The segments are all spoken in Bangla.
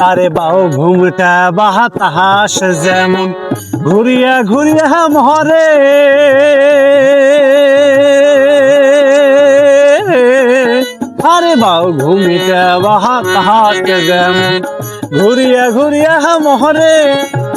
আরে বাউ ঘুমটা বাহাতাহাস যেমন। ঘুরিয়া ঘুরিয়া মহরে আরে বাও ঘুমিটা তাহাস যেমন। ঘুরিয়া ঘুরিয়া মহরে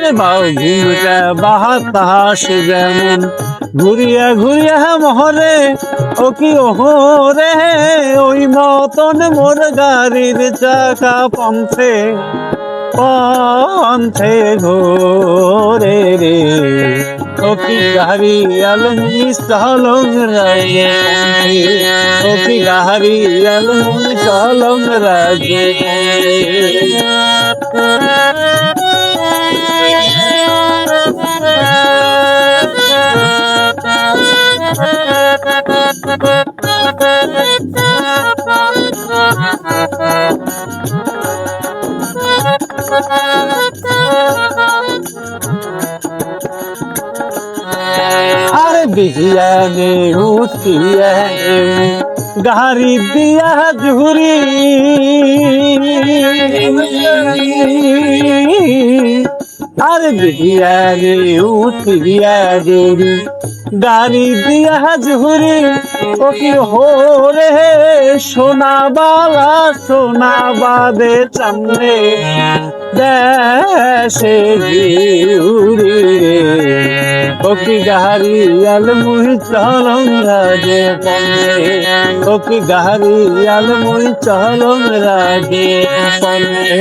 আরে ঘুমতে বাতাস যেমন। ঘুরিয়া ঘুরিয়া মহরে, ও কি ওহরে, ওই মতন মোর গাড়ির চাকা পন্থে পন্থে ঘোরে রে। ও কি গাড়ি আলমি সালং রাজে, ও কি গাড়ি আলমি সালং রাজে। আরে বিহিয়া নে উঠিয়া গাড়ি দিয়া জুরি আরে বিহিয়া নে উঠিয়া জুরি গাড়ি দিয়া জুরি ও কি হো রে সোনা বালা, সোনা বাদে চান্দে, দেশে ঘিউরি রে। ওকি গাহারি আল মুহি চলং রাজে পনে ওকি গাহারি আল মুহি চলং রাজে পনে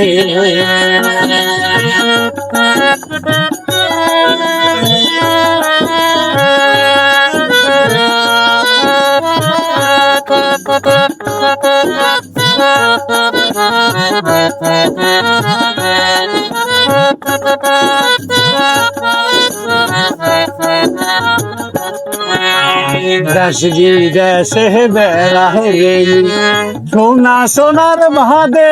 দশগি দেশে বেড়া গেলি সোনা সোনার মহাদে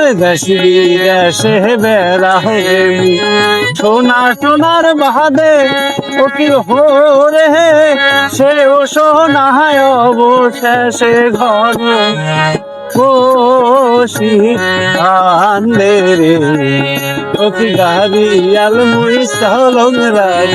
আরে দশগি দেশে বেড়া গেলি সোনা সোনার মহাদে ও কি হোরে সে ও সোনায় অবশেষে ঘর বসি আন্দে রে। গাড়ি আল মুই সলং রাজ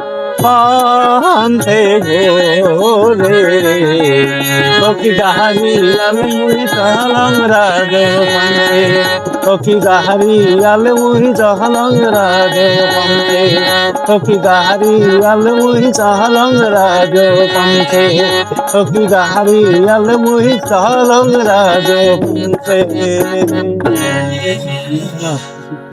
পন্থে ঘোরে ওকি গাড়ি আমি মুই চলং রাজ পন্থে ওকি গাড়ি আলে মুই চলং রাজ পন্থে ওকি গাড়ি আলে মুই চলং রাজ পন্থে ওকি গাড়ি আলে মুই চলং রাজ পন্থে